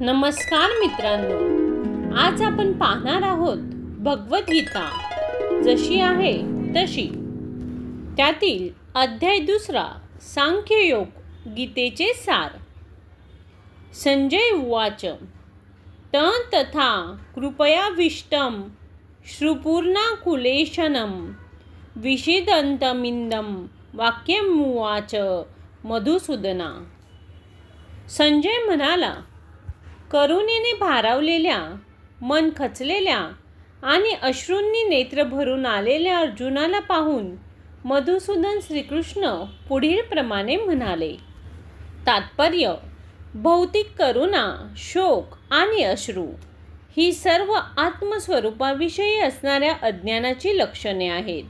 नमस्कार मित्रांनो. आज आपण पाहणार आहोत भगवद्गीता. जशी आहे तशी. त्यातील अध्याय दुसरा सांख्ययोग गीतेचे सार. संजय उवाच त तथा कृपयाविष्टम श्रुपूर्णाकुलेशनं विषिदंतमिंदम वाक्यमुवाच मधुसूदना. संजय म्हणाला करुणेने भारावलेल्या मन खचलेल्या आणि अश्रूंनी नेत्र भरून आलेल्या अर्जुनाला पाहून मधुसूदन श्रीकृष्ण पुढीलप्रमाणे म्हणाले तात्पर्य भौतिक करुणा शोक आणि अश्रू ही सर्व आत्मस्वरूपाविषयी असणाऱ्या अज्ञानाची लक्षणे आहेत.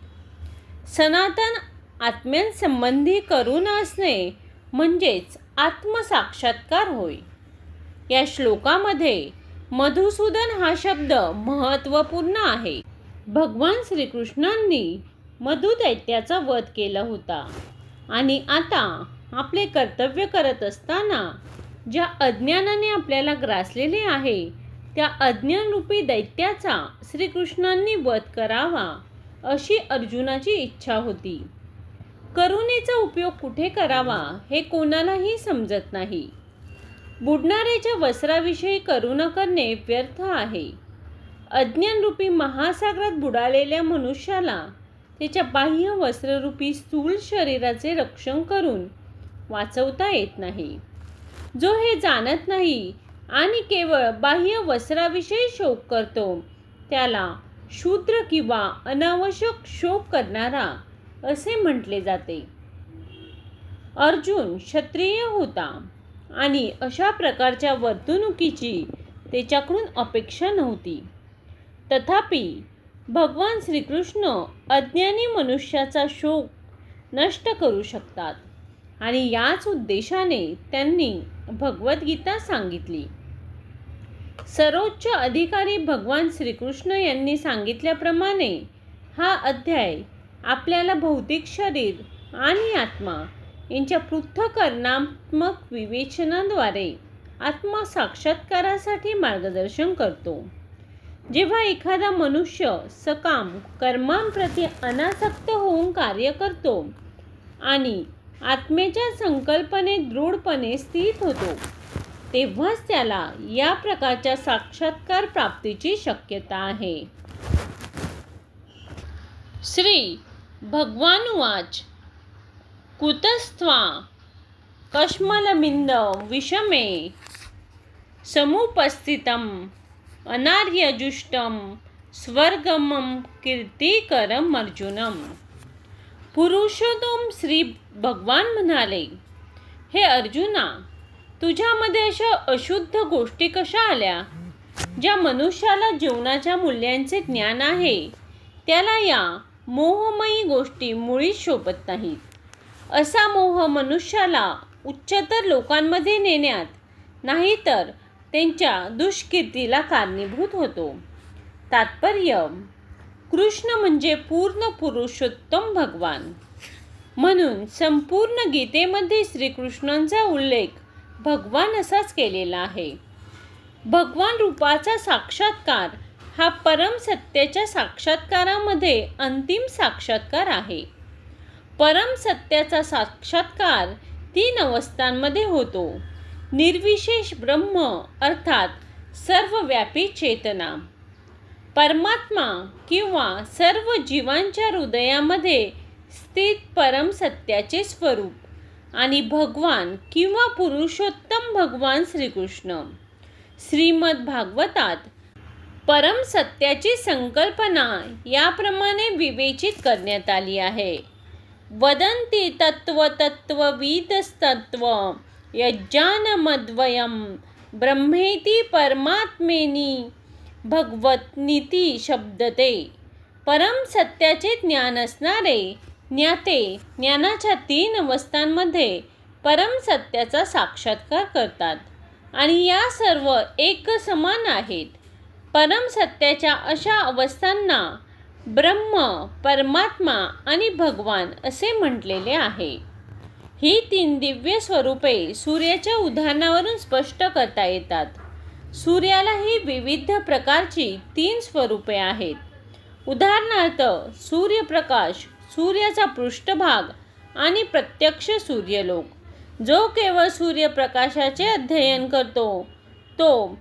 सनातन आत्म्यांसंबंधी करुणा असणे म्हणजेच आत्मसाक्षात्कार होय. या श्लोकामध्ये मधुसूदन हा शब्द महत्त्वपूर्ण आहे. भगवान श्रीकृष्णांनी मधुदैत्याचा वध केला होता. आणि आता आपले कर्तव्य करत असताना ज्या अज्ञानाने आपल्याला ग्रासलेले आहे त्या अज्ञानरूपी दैत्याचा श्रीकृष्णांनी वध करावा अशी अर्जुनाची इच्छा होती. करुणेचा उपयोग कुठे करावा हे कोणालाही समजत नाही. बुडणाऱ्याच्या वस्त्राविषयी करुणा करणे व्यर्थ आहे. अज्ञानरूपी महासागरात बुडालेल्या मनुष्याला त्याच्या बाह्य वस्त्ररूपी स्थूल शरीराचे रक्षण करून वाचवता येत नाही. जो हे जाणत नाही आणि केवळ बाह्य वस्त्राविषयी शोक करतो त्याला शूद्र किंवा अनावश्यक शोक करणारा असे म्हटले जाते. अर्जुन क्षत्रिय होता. आणि अशा प्रकारच्या वर्तणुकीची त्याच्याकडून अपेक्षा नव्हती. तथापि भगवान श्रीकृष्ण अज्ञानी मनुष्याचा शोक नष्ट करू शकतात आणि याच उद्देशाने त्यांनी भगवद्गीता सांगितली. सर्वोच्च अधिकारी भगवान श्रीकृष्ण यांनी सांगितल्याप्रमाणे हा अध्याय आपल्याला भौतिक शरीर आणि आत्मा यांच्या पृथ्थकरणात्मक विवेचनाद्वारे आत्मसाक्षात्कारासाठी मार्गदर्शन करतो. जेव्हा एखादा मनुष्य सकाम कर्मांप्रती अनासक्त होऊन कार्य करतो आणि आत्मेच्या संकल्पनेत दृढपणे स्थित होतो तेव्हाच त्याला या प्रकारच्या साक्षात्कार प्राप्तीची शक्यता आहे. श्री भगवान वाच कुतस्त्वा कश्मलमिंद विषमे समुपस्थितम अनार्यजुष्टम स्वर्गमम कीर्तिकरम अर्जुनम पुरुषोत्तम श्री भगवान म्हणाले हे अर्जुना तुझ्यामध्ये अशा अशुद्ध गोष्टी कशा आल्या? ज्या मनुष्याला जीवनाच्या मूल्यांचे ज्ञान आहे त्याला या मोहमयी गोष्टी मुळीच शोभत नाहीत. असा मोह मनुष्याला उच्चतर लोकांमध्ये नेण्यात नाहीतर त्यांच्या दुष्कीर्तीला कारणीभूत होतो. तात्पर्य कृष्ण म्हणजे पूर्ण पुरुषोत्तम भगवान. म्हणून संपूर्ण गीतेमध्ये श्रीकृष्णांचा उल्लेख भगवान असाच केलेला आहे. भगवान रूपाचा साक्षात्कार हा परम सत्याच्या साक्षात्कारामध्ये अंतिम साक्षात्कार आहे. परम सत्याचा साक्षात्कार तीन अवस्थांमध्ये होतो. निर्विशेष ब्रह्म अर्थात सर्वव्यापी चेतना. परमात्मा किंवा सर्व जीवांच्या हृदयामध्ये स्थित परम सत्याचे स्वरूप आणि भगवान किंवा पुरुषोत्तम भगवान श्रीकृष्ण. श्रीमद भागवतात परम सत्याची संकल्पना याप्रमाणे विवेचित करण्यात आली आहे. वदंती तत्त्वतत्त्वविदस्तत्त्व। तत्वविदस्तत्व ब्रह्मेति ब्रह्मेती परमात्मेनी भगवतनीती शब्दते। परम सत्याचे ज्ञान असणारे ज्ञाते ज्ञानाच्या तीन अवस्थांमध्ये परम सत्याचा साक्षात्कार करतात आणि या सर्व एक समान आहेत. परम सत्याच्या अशा अवस्थांना ब्रह्म परमात्मा आणि भगवान असे म्हटलेले आहे. ही तीन दिव्य स्वरूपे सूर्याच्या उदाहरणावरून स्पष्ट करता येतात. सूर्यालाही विविध प्रकारची तीन स्वरूपे आहेत. उदाहरणार्थ सूर्यप्रकाश सूर्याचा पृष्ठभाग आणि प्रत्यक्ष सूर्यलोक. जो केवळ सूर्यप्रकाशाचे अध्ययन करतो तो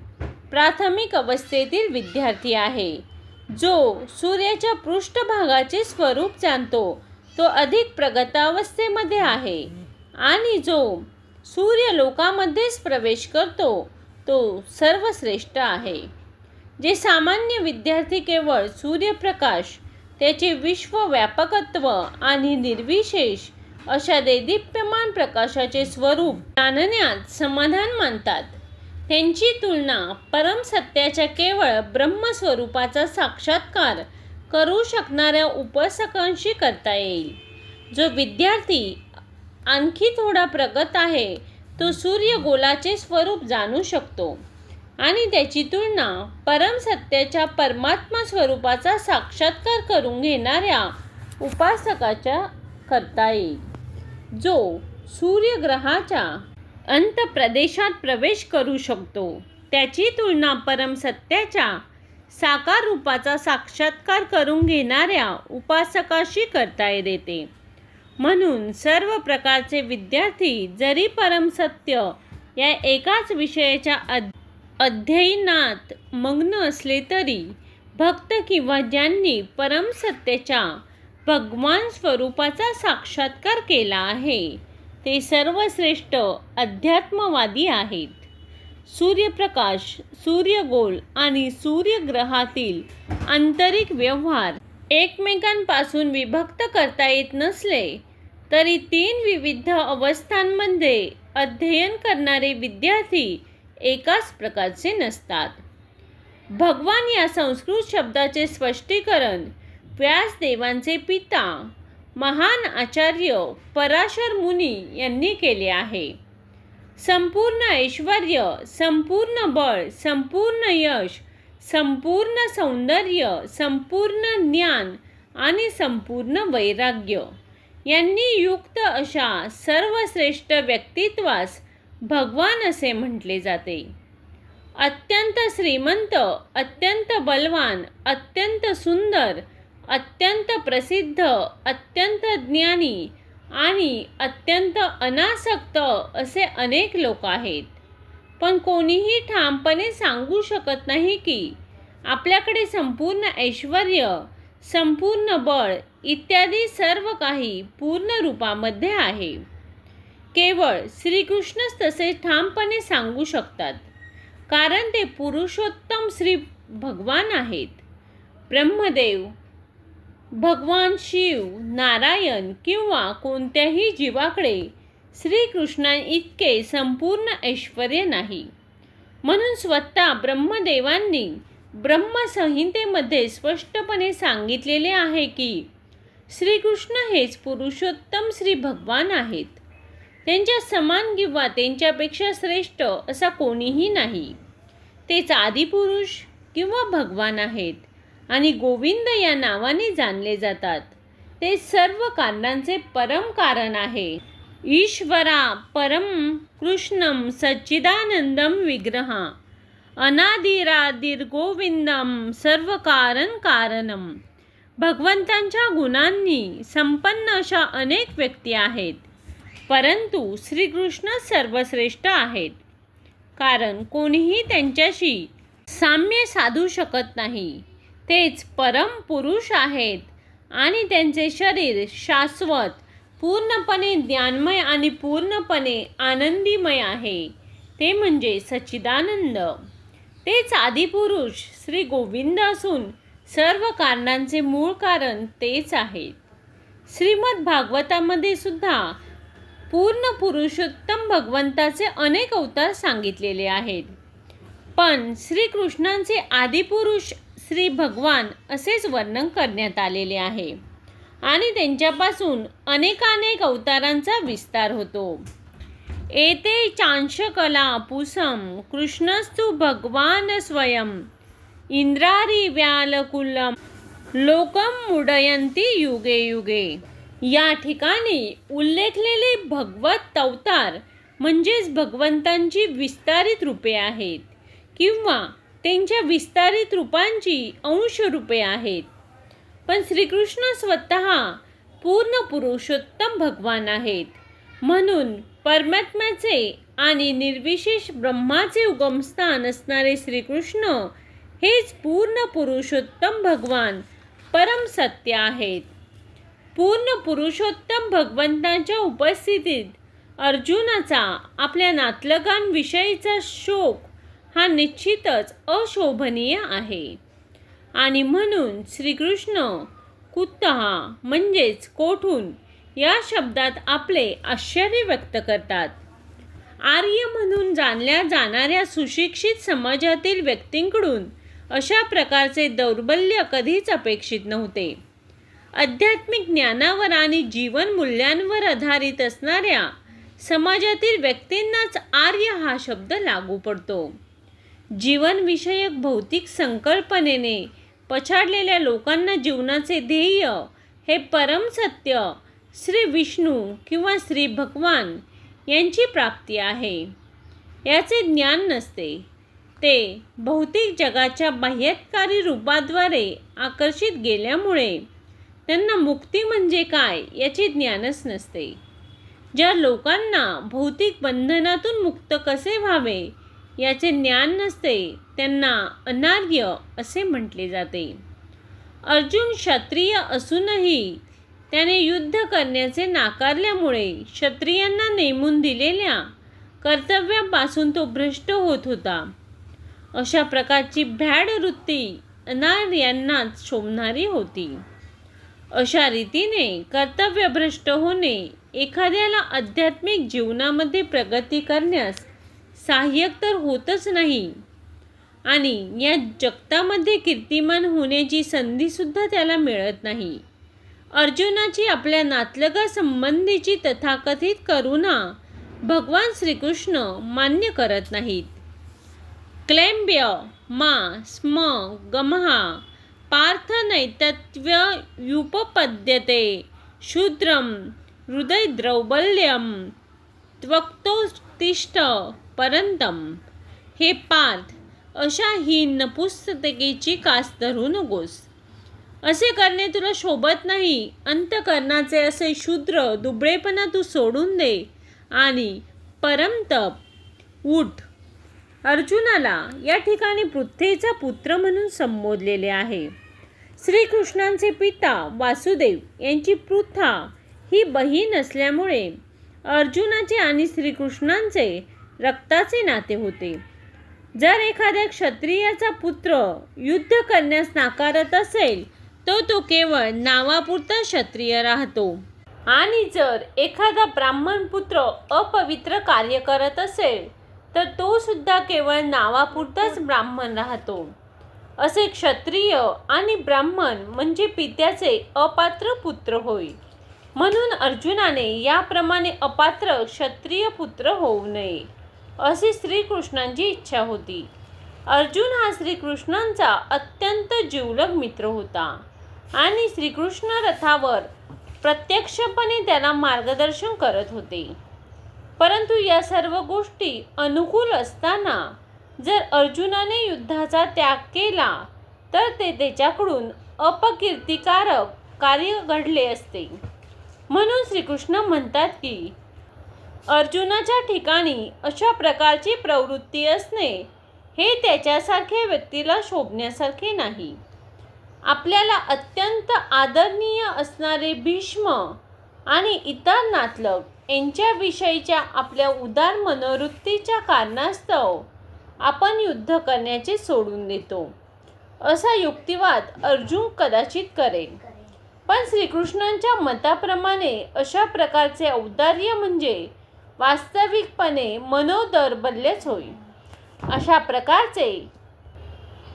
प्राथमिक अवस्थेतील विद्यार्थी आहे. जो सूर्याच्या पृष्ठभागाचे स्वरूप जाणतो तो अधिक प्रगतावस्थेमध्ये आहे. आणि जो सूर्यलोकामध्येच प्रवेश करतो तो सर्वश्रेष्ठ आहे. जे सामान्य विद्यार्थी केवळ सूर्यप्रकाश त्याचे विश्वव्यापकत्व आणि निर्विशेष अशा देदीप्यमान प्रकाशाचे स्वरूप जाणण्यात समाधान मानतात. त्यांची तुलना परमसत्याच्या केवळ ब्रह्मस्वरूपाचा साक्षात्कार करू शकणाऱ्या उपासकांशी करता येईल. जो विद्यार्थी आणखी थोडा प्रगत आहे तो सूर्यगोलाचे स्वरूप जाणू शकतो आणि त्याची तुलना परमसत्याच्या परमात्मा स्वरूपाचा साक्षात्कार करून घेणाऱ्या उपासकाच्या करता येईल. जो सूर्यग्रहाच्या अंतप्रदेशात प्रवेश करू शकतो. त्याची तुलना परमसत्याच्या साकार रूपाचा साक्षात्कार करून घेणाऱ्या उपासकाशी करता येते. म्हणून सर्व प्रकारचे विद्यार्थी जरी परमसत्य या एकाच विषयाच्या अध अध्ययनात मग्न असले तरी भक्त किंवा ज्यांनी परमसत्याच्या भगवान स्वरूपाचा साक्षात्कार केला आहे ते सर्वश्रेष्ठ अध्यात्मवादी आहेत. सूर्यप्रकाश सूर्यगोल आणि सूर्यग्रहातील आंतरिक व्यवहार एकमेकांपासून विभक्त करता येत नसले तरी तीन विविध अवस्थांमध्ये अध्ययन करणारे विद्यार्थी एकाच प्रकारचे नसतात. भगवान या संस्कृत शब्दाचे स्पष्टीकरण व्यासदेवांचे पिता महान आचार्य पराशर मुनी यांनी केले आहे. संपूर्ण ऐश्वर संपूर्ण बळ संपूर्ण यश संपूर्ण सौंदर्य संपूर्ण ज्ञान आणि संपूर्ण वैराग्य यांनी युक्त अशा सर्वश्रेष्ठ व्यक्तित्वास भगवान असे म्हटले जाते. अत्यंत श्रीमंत अत्यंत बलवान अत्यंत सुंदर अत्यंत प्रसिद्ध अत्यंत ज्ञानी आणि अत्यंत अनासक्त असे अनेक लोक आहेत. पण कोणीही ठामपणे सांगू शकत नाही की आपल्याकडे संपूर्ण ऐश्वर संपूर्ण बळ इत्यादी सर्व काही पूर्ण रूपामध्ये आहे. केवळ श्रीकृष्णच तसे ठामपणे सांगू शकतात कारण ते पुरुषोत्तम श्री भगवान आहेत. ब्रह्मदेव भगवान शिव नारायण किंवा कोणत्याही जीवाकडे श्रीकृष्णा इतके संपूर्ण ऐश्वर नाही. म्हणून स्वतः ब्रह्मदेवांनी ब्रह्मसंहितेमध्ये स्पष्टपणे सांगितलेले आहे की श्रीकृष्ण हेच पुरुषोत्तम श्री भगवान आहेत. त्यांच्या समान किंवा त्यांच्यापेक्षा श्रेष्ठ असा कोणीही नाही. तेच आदिपुरुष किंवा भगवान आहेत. आणि गोविंद या नावाने जाणले जातात. ते सर्व कारणांचे परम कारण आहे. ईश्वरा परम कृष्णम सच्चिदानंदम विग्रहा. अनादिरादिर्गोविंदम सर्व कारण. कारणम भगवंतांच्या गुणांनी संपन्न अशा अनेक व्यक्ती आहेत. परंतु श्रीकृष्ण सर्वश्रेष्ठ आहेत. कारण कोणीही त्यांच्याशी साम्य साधू शकत नाही. तेच परम पुरुष आहेत. आणि त्यांचे शरीर शाश्वत पूर्णपणे ज्ञानमय आणि पूर्णपणे आनंदीमय आहे. ते म्हणजे सच्चिदानंद. तेच आदिपुरुष श्री गोविंद असून सर्व कारणांचे मूळ कारण तेच आहेत. श्रीमद भागवतामध्ये सुद्धा पूर्ण पुरुषोत्तम भगवंताचे अनेक अवतार सांगितलेले आहेत. पण श्रीकृष्णांचे आदिपुरुष श्री भगवान असेच वर्णन करण्यात आलेले आहे. आणि त्यांच्यापासून अनेकानेक अवतारांचा विस्तार होतो. येते चांशकला पुसम कृष्णस्तु भगवान स्वयं इंद्रारी व्यालकुलम लोकम मुडयंती युगे युगे. या ठिकाणी उल्लेखलेले भगवत अवतार म्हणजेच भगवंतांची विस्तारित रूपे आहेत. किंवा त्यांच्या विस्तारित रूपांची अंश रूपे आहेत. पण श्रीकृष्ण स्वतः पूर्ण पुरुषोत्तम भगवान आहेत. म्हणून परमात्म्याचे आणि निर्विशेष ब्रह्माचे उगमस्थान असणारे श्रीकृष्ण हेच पूर्ण पुरुषोत्तम भगवान परम सत्य आहेत. पूर्ण पुरुषोत्तम भगवंताच्या उपस्थितीत अर्जुनाचा आपल्या नातलगांविषयीचा शोक हा निश्चितच अशोभनीय आहे. आणि म्हणून श्रीकृष्ण कुत्तहा म्हणजेच कोठून? या शब्दात आपले आश्चर्य व्यक्त करतात. आर्य म्हणून जाणल्या जाणाऱ्या सुशिक्षित समाजातील व्यक्तींकडून अशा प्रकारचे दौर्बल्य कधीच अपेक्षित नव्हते. आध्यात्मिक ज्ञानावर आणि जीवन मूल्यांवर आधारित असणाऱ्या समाजातील व्यक्तींनाच आर्य हा शब्द लागू पडतो. जीवनविषयक भौतिक संकल्पनेने पछाडलेल्या लोकांना जीवनाचे ध्येय हे परम सत्य श्री विष्णू किंवा श्री भगवान यांची प्राप्ती आहे. याचे ज्ञान नसते. ते भौतिक जगाच्या बाह्यकारी रूपाद्वारे आकर्षित गेल्यामुळे त्यांना मुक्ती म्हणजे काय याचे ज्ञानच नसते. ज्या लोकांना भौतिक बंधनातून मुक्त कसे व्हावे याचे ज्ञान नसते त्यांना अनार्य असे म्हटले जाते. अर्जुन क्षत्रिय असूनही त्याने युद्ध करण्याचे नाकारल्यामुळे क्षत्रियांना नेमून दिलेल्या कर्तव्यापासून तो भ्रष्ट होत होता. अशा प्रकारची भ्याड वृत्ती अनार्यांनाच शोभणारी होती. अशा रीतीने कर्तव्यभ्रष्ट होणे एखाद्याला आध्यात्मिक जीवनामध्ये प्रगती करण्यास सहाय्यक तर होतच नाही. आणि या जगतामध्ये कीर्तिमान होण्याची संधीसुद्धा त्याला मिळत नाही. अर्जुनाची आपल्या नातलगा संबंधीची तथाकथित करुणा भगवान श्रीकृष्ण मान्य करत नाहीत. क्लेम्ब्य मा स्म गमहा पार्थ नैतत्व्युपपद्यते शूद्रम त्वक्तो तिष्ठ परंतम हे पार्थ अशा ही नपुस्तकेची कास धरू नकोस असे करणे तुला शोभत नाही. अंतकरणाचे असे शूद्र दुबळेपणा तू सोडून दे. आणि परमतप उठ. अर्जुनाला या ठिकाणी पृथ्वीचा पुत्र म्हणून संबोधलेले आहे. श्रीकृष्णांचे पिता वासुदेव यांची पृथा ही बहीण असल्यामुळे अर्जुनाचे आणि श्रीकृष्णांचे रक्ताचे नाते होते. जर एखाद्या क्षत्रियाचा पुत्र युद्ध करण्यास नाकारत असेल तो तो केवळ नावापुरता क्षत्रिय राहतो. आणि जर एखादा ब्राह्मण पुत्र अपवित्र कार्य करत असेल तर तो सुद्धा केवळ नावापुरताच ब्राह्मण राहतो. असे क्षत्रिय आणि ब्राह्मण म्हणजे पित्याचे अपात्र पुत्र होय. म्हणून अर्जुनाने याप्रमाणे अपात्र क्षत्रिय पुत्र होऊ नये अशी श्रीकृष्णांची इच्छा होती. अर्जुन हा श्रीकृष्णांचा अत्यंत जिवलग मित्र होता आणि श्रीकृष्ण रथावर प्रत्यक्षपणे त्याला मार्गदर्शन करत होते. परंतु या सर्व गोष्टी अनुकूल असताना जर अर्जुनाने युद्धाचा त्याग केला तर ते त्याच्याकडून अपकीर्तिकारक कार्य घडले असते. म्हणून श्रीकृष्ण म्हणतात की अर्जुनाच्या ठिकाणी अशा प्रकारची प्रवृत्ती असणे हे त्याच्यासारख्या व्यक्तीला शोभण्यासारखे नाही. आपल्याला अत्यंत आदरणीय असणारे भीष्म आणि इतर नातलग यांच्याविषयीच्या आपल्या उदार मनोवृत्तीच्या कारणास्तव आपण युद्ध करण्याचे सोडून देतो. असा युक्तिवाद अर्जुन कदाचित करेल. पण श्रीकृष्णांच्या मताप्रमाणे अशा प्रकारचे औदार्य म्हणजे वास्तविकपणे मनोदौर्बल्यच होईल अशा प्रकारचे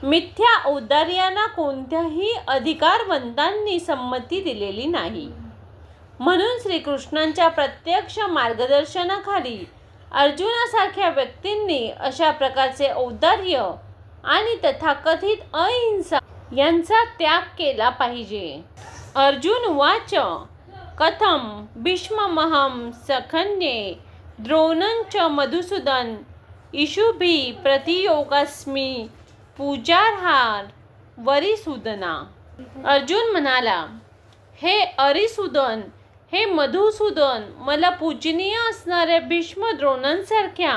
मिथ्या औदार्यांना कोणत्याही अधिकारवंतांनी संमती दिलेली नाही. म्हणून श्रीकृष्णांच्या प्रत्यक्ष मार्गदर्शनाखाली अर्जुनासारख्या व्यक्तींनी अशा प्रकारचे औदार्य आणि तथाकथित अहिंसा यांचा त्याग केला पाहिजे. अर्जुन वाच. कथम भीष्ममहम सखन्ये द्रोणंच मधुसूदन इशुभी प्रतियोगास्मी पूजारहार वरिसुदना. अर्जुन म्हणाला हे अरिसुदन हे मधुसूदन मला पूजनीय असणाऱ्या भीष्म द्रोणांसारख्या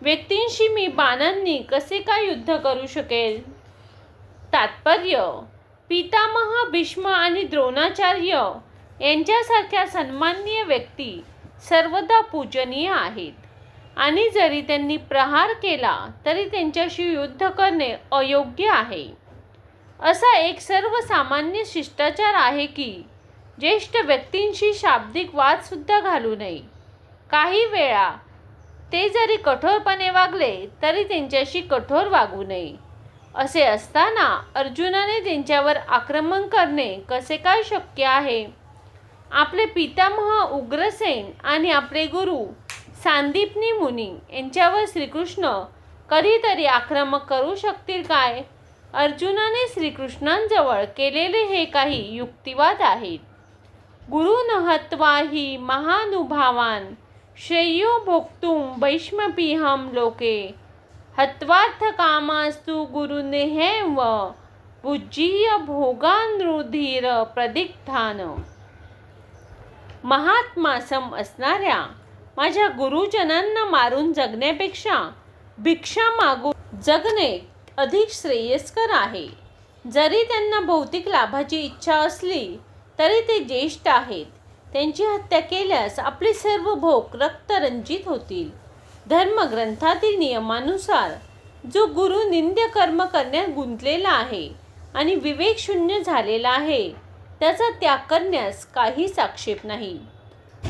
व्यक्तींशी मी बाणांनी कसे काय युद्ध करू शकेल? तात्पर्य पितामह भीष्म आणि द्रोणाचार्य यांच्यासारख्या सन्माननीय व्यक्ती सर्वदा पूजनीय आहेत. आणि जरी त्यांनी प्रहार केला तरी त्यांच्याशी युद्ध करणे अयोग्य आहे. असा एक सर्वसामान्य शिष्टाचार आहे की ज्येष्ठ व्यक्तींशी शाब्दिक वादसुद्धा घालू नये. काही वेळा ते जरी कठोरपणे वागले तरी त्यांच्याशी कठोर वागू नये. असे असताना अर्जुनाने त्यांच्यावर आक्रमण करणे कसे काय शक्य आहे? आपले पितामह उग्रसेन आणि आपले गुरु सांदीपनी मुनी यांच्यावर श्रीकृष्ण कधीतरी आक्रमक करू शकतील काय? अर्जुनाने श्रीकृष्णांजवळ केलेले हे काही युक्तिवाद आहेत. गुरु हत्वा महानुभावान श्रेयो भोक्तुम वैष्मपिहम लोके हत्वार्थ कामास्तु गुरुनेहेव पूज्यीय भोगानृधीर प्रदिग्धान। महात्मासम असणाऱ्या माझ्या गुरुजनांना मारून जगण्यापेक्षा भिक्षा मागून जगणे अधिक श्रेयस्कर आहे. जरी त्यांना भौतिक लाभाची इच्छा असली तरी ते ज्येष्ठ आहेत. त्यांची हत्या केल्यास आपले सर्व भोग रक्तरंजित होतील. धर्मग्रंथातील नियमानुसार जो गुरु निंद्य कर्म करण्यात गुंतलेला आहे आणि विवेकशून्य झालेला आहे त्याचा त्याग करण्यास काहीच आक्षेप नाही.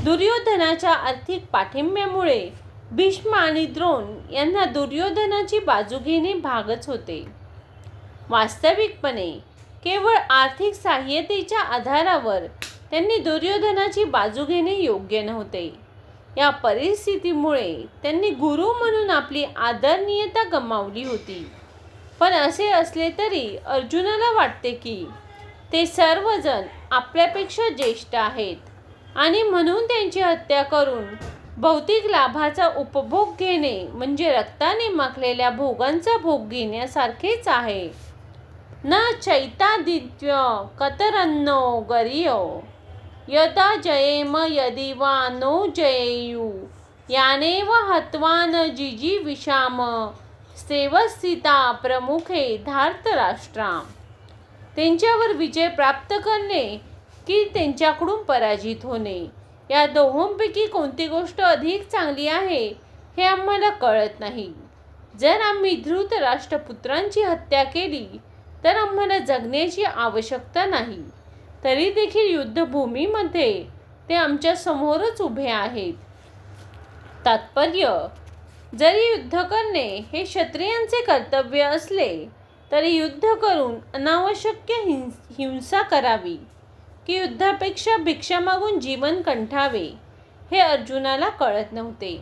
दुर्योधनाच्या आर्थिक पाठिंब्यामुळे भीष्म आणि द्रोण यांना दुर्योधनाची बाजू घेणे भागच होते. वास्तविकपणे केवळ आर्थिक सहाय्यतेच्या आधारावर त्यांनी दुर्योधनाची बाजू घेणे योग्य नव्हते. या परिस्थितीमुळे त्यांनी गुरु म्हणून आपली आदरणीयता गमावली होती. पण असे असले तरी अर्जुनाला वाटते की ते सर्वजण आपल्यापेक्षा ज्येष्ठ आहेत आणि म्हणून त्यांची हत्या करून भौतिक लाभाचा उपभोग घेणे म्हणजे रक्ताने माखलेल्या भोगांचा भोग घेण्यासारखेच आहे. न चैतादित्य कतरन्नो गरियो। यदा जयेम यदि वा नो जयेयु यानेव हत्वा न जिजीविषाम सेवस्थिता प्रमुखे धार्तराष्ट्रा त्यांच्यावर विजय प्राप्त करणे की त्यांच्याकडून पराजित होणे. या दोहोंपैकी कोणती गोष्ट अधिक चांगली आहे हे आम्हाला कळत नाही. जर आम्ही धृत राष्ट्रपुत्रांची हत्या केली तर आम्हाला जगण्याची आवश्यकता नाही. तरी देखील युद्धभूमीमध्ये ते आमच्या समोरच उभे आहेत. तात्पर्य जरी युद्ध करणे हे क्षत्रियांचे कर्तव्य असले तरी युद्ध करून अनावश्यक हिं हिंसा करावी की युद्धापेक्षा भिक्षा मागून जीवन कंठावे हे अर्जुनाला कळत नव्हते.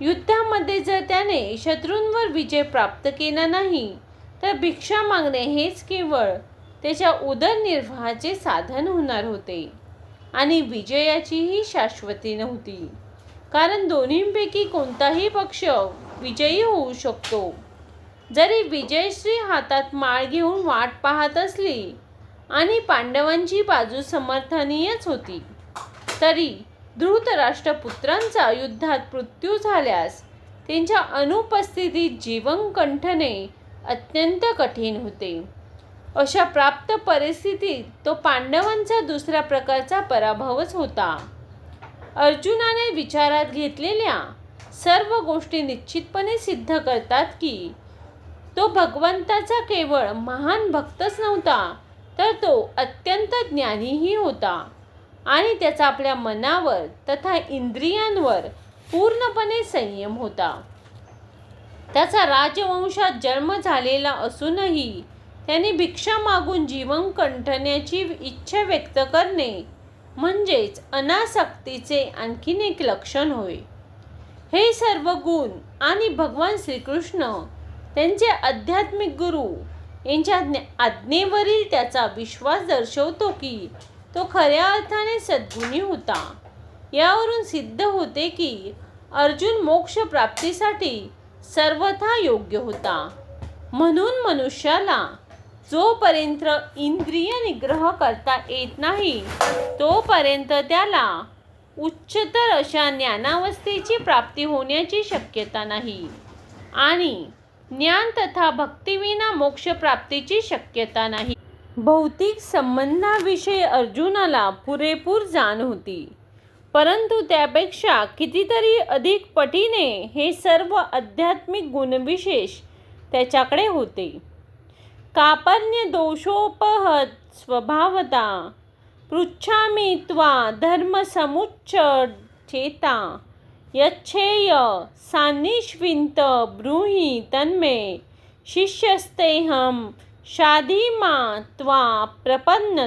युद्धामध्ये जर त्याने शत्रूंवर विजय प्राप्त केला नाही तर भिक्षा मागणे हेच केवळ त्याच्या उदरनिर्वाहाचे साधन होणार होते. आणि विजयाचीही शाश्वती नव्हती. कारण दोन्हींपैकी कोणताही पक्ष विजयी होऊ शकतो. जरी विजयश्री हातात माळ घेऊन वाट पाहत असली आणि पांडवांची बाजू समर्थनीयच होती तरी धृतराष्ट्रपुत्रांचा युद्धात मृत्यू झाल्यास त्यांच्या अनुपस्थितीत जीवन कंठणे अत्यंत कठीण होते. अशा प्राप्त परिस्थितीत तो पांडवांचा दुसऱ्या प्रकारचा पराभवच होता. अर्जुनाने विचारात घेतलेल्या सर्व गोष्टी निश्चितपणे सिद्ध करतात की तो भगवंताचा केवळ महान भक्तच नव्हता तर तो अत्यंत ज्ञानीही होता आणि त्याचा आपल्या मनावर तथा इंद्रियांवर पूर्णपणे संयम होता. त्याचा राजवंशात जन्म झालेला असूनही त्यांनी भिक्षा मागून जीवन कंठण्याची इच्छा व्यक्त करणे म्हणजेच अनासक्तीचे आणखीन एक लक्षण होय. हे सर्व गुण आणि भगवान श्रीकृष्ण त्यांचे आध्यात्मिक गुरु यांच्या आज्ञेवरील त्याचा विश्वास दर्शवतो की तो खऱ्या अर्थाने सद्गुणी होता. यावरून सिद्ध होते की अर्जुन मोक्ष प्राप्तीसाठी सर्वथा योग्य होता. म्हणून मनुष्याला जोपर्यंत इंद्रिय निग्रह करता येत नाही तोपर्यंत त्याला उच्चतर अशा ज्ञानावस्थेची प्राप्ती होण्याची शक्यता नाही आणि ज्ञान तथा भक्तीविना मोक्षप्राप्तीची शक्यता नाही. भौतिक संबंधाविषयी अर्जुनाला पुरेपूर जाण होती परंतु त्यापेक्षा कितीतरी अधिक पटीने हे सर्व आध्यात्मिक गुणविशेष त्याच्याकडे होते. कापन्य दोषोपहत स्वभावता पृच्छामि त्वा धर्मसमुच्चेता यच्छेय सान्निष्विन्त ब्रूहि तन्मे। शिष्यस्तेहम शाधीमा त्वा प्रपन्न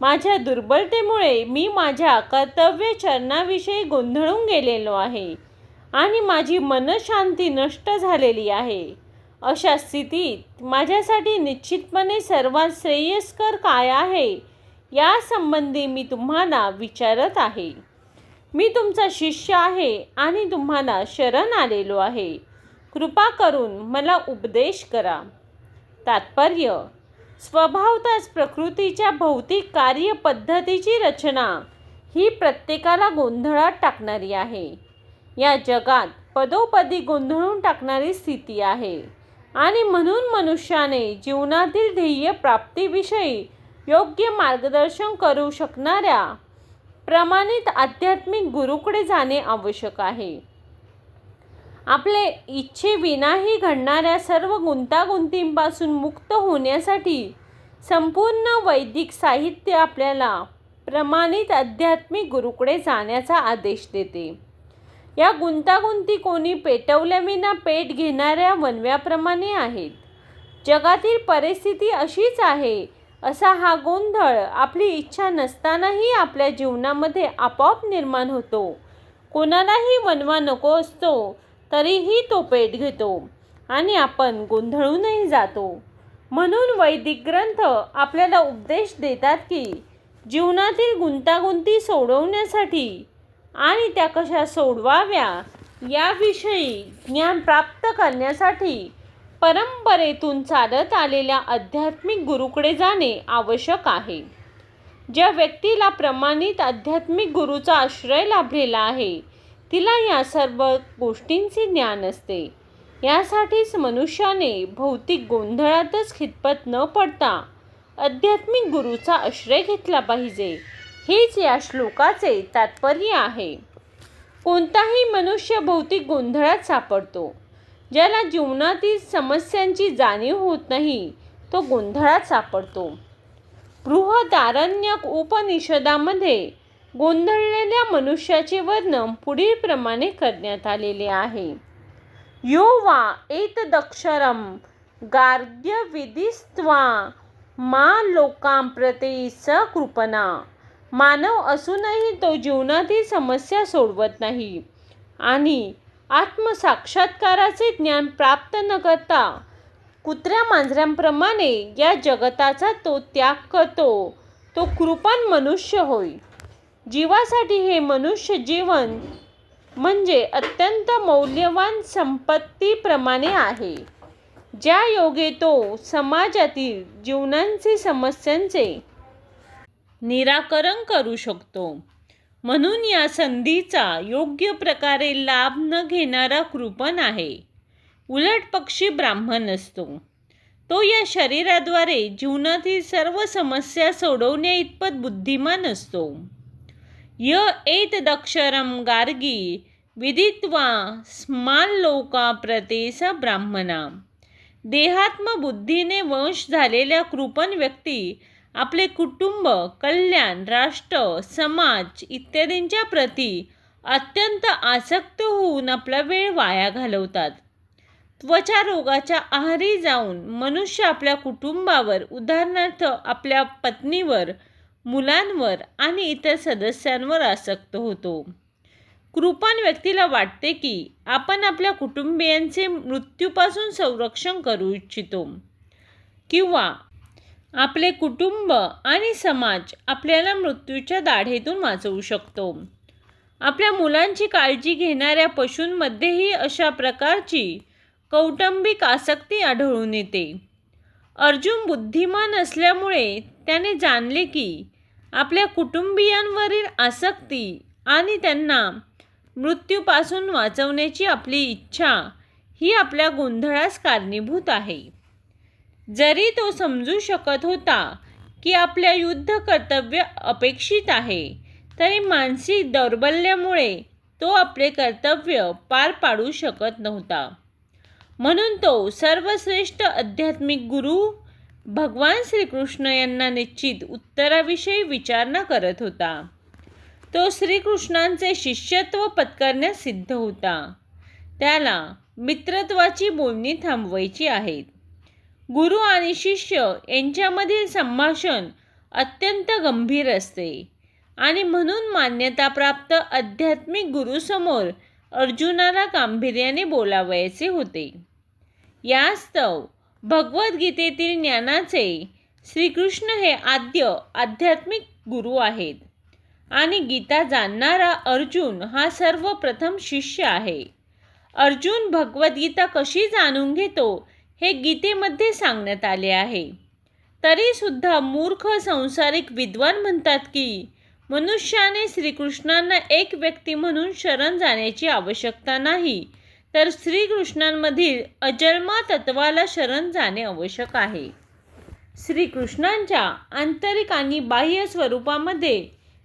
माझ्या दुर्बलतेमुळे मी माझ्या कर्तव्य चरणाविषयी गोंधळून गेलेलो आहे आणि माझी मनशांती नष्ट झालेली आहे. अशा स्थितीत माझ्यासाठी निश्चितपणे सर्वात श्रेयस्कर काय आहे? यासंबंधी मी तुम्हाला विचारत आहे. मी तुमचा शिष्य आहे आणि तुम्हाला शरण आलेलो आहे. कृपा करून मला उपदेश करा. तात्पर्य स्वभावताच प्रकृतीच्या भौतिक कार्यपद्धतीची रचना ही प्रत्येकाला गोंधळात टाकणारी आहे. या जगात पदोपदी गोंधळून टाकणारी स्थिती आहे. आणि म्हणून मनुष्याने जीवनातील ध्येय प्राप्तीविषयी योग्य मार्गदर्शन करू शकणाऱ्या प्रमाणित आध्यात्मिक गुरुकडे जाणे आवश्यक आहे. आपले इच्छेविनाही घडणाऱ्या सर्व गुंतागुंतींपासून मुक्त होण्यासाठी संपूर्ण वैदिक साहित्य आपल्याला प्रमाणित आध्यात्मिक गुरुकडे जाण्याचा आदेश देते. या गुंतागुंती कोणी पेटवल्याविना पेट घेणाऱ्या वनव्याप्रमाणे आहेत. जगातील परिस्थिती अशीच आहे असा हा गोंधळ आपली इच्छा नसतानाही आपल्या जीवनामध्ये आपोआप निर्माण होतो. कोणालाही वनवा नको असतो तरीही तो पेट घेतो आणि आपण गोंधळूनही जातो. म्हणून वैदिक ग्रंथ आपल्याला उपदेश देतात की जीवनातील गुंतागुंती सोडवण्यासाठी आणि त्या कशा सोडवाव्या याविषयी ज्ञान प्राप्त करण्यासाठी परंपरेतून चालत आलेल्या आध्यात्मिक गुरुकडे जाणे आवश्यक आहे. ज्या व्यक्तीला प्रमाणित आध्यात्मिक गुरुचा आश्रय लाभलेला आहे तिला या सर्व गोष्टींचे ज्ञान असते. यासाठीच मनुष्याने भौतिक गोंधळातच खितपत न पडता आध्यात्मिक गुरुचा आश्रय घेतला पाहिजे. हेच या श्लोकाचे तात्पर्य आहे कोणताही मनुष्य भौतिक गोंधळात सापडतो. ज्याला जीवनातील समस्यांची जाणीव होत नाही तो गोंधळात सापडतो. बृहदारण्यक उपनिषदामध्ये गोंधळलेल्या मनुष्याचे वर्णन पुढील प्रमाणे करण्यात आलेले आहे. यो वा एतदक्षरम गार्द्य विधिस्त्वा मा लोकांप्रती सकृपना मानव असूनही तो जीवनातील समस्या सोडवत नाही. आणि आत्मसाक्षात्काराचे ज्ञान प्राप्त न करता कुत्र्या मांजऱ्यांप्रमाणे या जगताचा तो त्याग करतो. तो कृपण मनुष्य होय. जीवासाठी हे मनुष्य जीवन म्हणजे अत्यंत मौल्यवान संपत्तीप्रमाणे आहे. ज्या योगे तो समाजातील जीवनांचे समस्यांचे निराकरण करू शकतो. म्हणून या संधीचा योग्य प्रकारे लाभ न घेणारा कृपण आहे. उलट पक्षी ब्राह्मण असतो. तो या शरीराद्वारे जीवनातील सर्व समस्या सोडवण्या इतपत बुद्धिमान असतो. य एतदक्षरम गार्गी विदित्वा स्माल्लोका प्रतेस ब्राह्मणा देहात्मबुद्धीने वंश झालेल्या कृपण व्यक्ती आपले कुटुंब कल्याण राष्ट्र समाज इत्यादींच्या प्रती अत्यंत आसक्त होऊन आपला वेळ वाया घालवतात. त्वचा रोगाच्या आहारी जाऊन मनुष्य आपल्या कुटुंबावर उदाहरणार्थ आपल्या पत्नीवर मुलांवर आणि इतर सदस्यांवर आसक्त होतो. कृपण व्यक्तीला वाटते की आपण आपल्या कुटुंबियांचे मृत्यूपासून संरक्षण करू इच्छितो. किंवा आपले कुटुंब आणि समाज आपल्याला मृत्यूच्या दाढेतून वाचवू शकतो. आपल्या मुलांची काळजी घेणाऱ्या पशूंमध्येही अशा प्रकारची कौटुंबिक आसक्ती आढळून येते. अर्जुन बुद्धिमान असल्यामुळे त्याने जाणले की आपल्या कुटुंबियांवरील आसक्ती आणि त्यांना मृत्यूपासून वाचवण्याची आपली इच्छा ही आपल्या गोंधळास कारणीभूत आहे. जरी तो समजू शकत होता की आपल्या युद्ध कर्तव्य अपेक्षित आहे तरी मानसिक दौर्बल्यामुळे तो आपले कर्तव्य पार पाडू शकत नव्हता. म्हणून तो सर्वश्रेष्ठ आध्यात्मिक गुरु भगवान श्रीकृष्ण यांना निश्चित उत्तराविषयी विचारणा करत होता. तो श्रीकृष्णांचे शिष्यत्व पत्करण्यास सिद्ध होता. त्याला मित्रत्वाची बोलणी थांबवायची आहेत गुरु आणि शिष्य यांच्यामधील संभाषण अत्यंत गंभीर असते. आणि म्हणून मान्यताप्राप्त आध्यात्मिक गुरुसमोर अर्जुनाला गांभीर्याने बोलावयाचे होते. यास्तव भगवद्गीतेतील ज्ञानाचे श्रीकृष्ण हे आद्य आध्यात्मिक गुरु आहेत. आणि गीता जाणणारा अर्जुन हा सर्वप्रथम शिष्य आहे. अर्जुन भगवद्गीता कशी जाणून घेतो हे गीतेमध्ये सांगण्यात आले आहे. तरीसुद्धा मूर्ख संसारिक विद्वान म्हणतात की मनुष्याने श्रीकृष्णांना एक व्यक्ती म्हणून शरण जाण्याची आवश्यकता नाही तर श्रीकृष्णांमधील अजन्मा तत्वाला शरण जाणे आवश्यक आहे. श्रीकृष्णांच्या आंतरिक आणि बाह्य स्वरूपामध्ये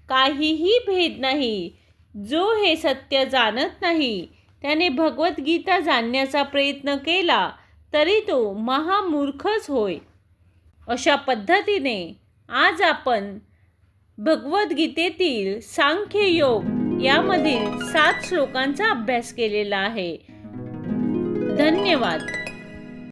काहीही भेद नाही. जो हे सत्य जाणत नाही त्याने भगवद्गीता जाणण्याचा प्रयत्न केला तरी तो महामूर्खच होय. अशा पद्धतीने आज आपण भगवद्गीतेतील सांख्ययोग यामधील सात श्लोकांचा अभ्यास केलेला आहे. धन्यवाद.